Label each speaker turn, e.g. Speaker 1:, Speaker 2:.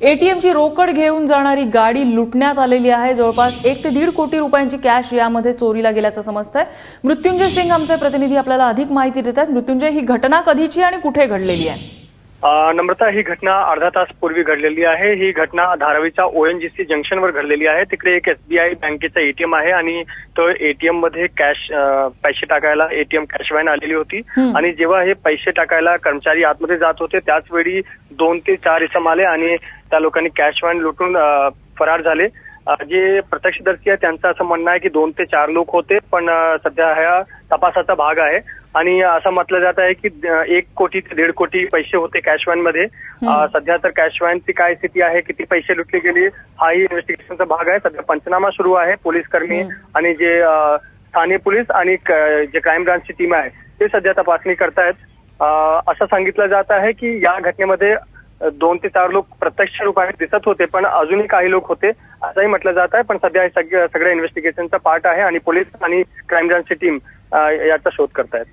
Speaker 1: एटीएमची रोकड घेऊन जाणारी गाडी लुटण्यात आलेली आहे. जवळपास एक ते दीड कोटी रुपयांची कॅश यामध्ये चोरीला गेल्याचं समजतंय. मृत्युंजय सिंग आमचे प्रतिनिधी आपल्याला अधिक माहिती देतात. मृत्युंजय ही घटना कधीची आणि कुठे घडलेली आहे?
Speaker 2: नम्रता ही घटना अर्धा तास पूर्वी घडलेली आहे. ही घटना धारावीच्या ओएनजीसी जंक्शनवर घडलेली आहे. तिकडे एक एसबीआय बँकेचा एटीएम आहे आणि तो एटीएममध्ये कॅश पैसे टाकायला एटीएम कॅश व्हॅन आलेली होती. आणि जेव्हा हे पैसे टाकायला कर्मचारी आतमध्ये जात होते त्याच वेळी दोन ते चार इसम आले आणि त्या लोकांनी कॅश व्हॅन लुटून फरार झाले. जे प्रत्यक्षदर्शी आहे त्यांचं असं म्हणणं आहे की दोन ते चार लोक होते पण सध्या हा तपासाचा भाग आहे. आणि असं म्हटलं जात आहे की एक कोटी ते दीड कोटी पैसे होते कॅशमध्ये. सध्या तर कॅश व्हॅनची काय स्थिती आहे किती पैसे लुटले गेले हाही इन्व्हेस्टिगेशनचा भाग आहे. सध्या पंचनामा सुरू आहे पोलीस कर्मी. आणि जे ठाणे पोलीस आणि जे क्राईम ब्रांचची टीम आहे ते सध्या तपासणी करतायत. असं सांगितलं जात आहे की या घटनेमध्ये दोन ते चार लोक प्रत्यक्ष रूपाने दिसत होते पण अजूनही काही लोक होते असंही म्हटलं जात आहे. पण सध्या सगळ्या इन्व्हेस्टिगेशनचा पार्ट आहे आणि पोलीस आणि क्राईम ब्रांचची टीम याचा शोध करतायत.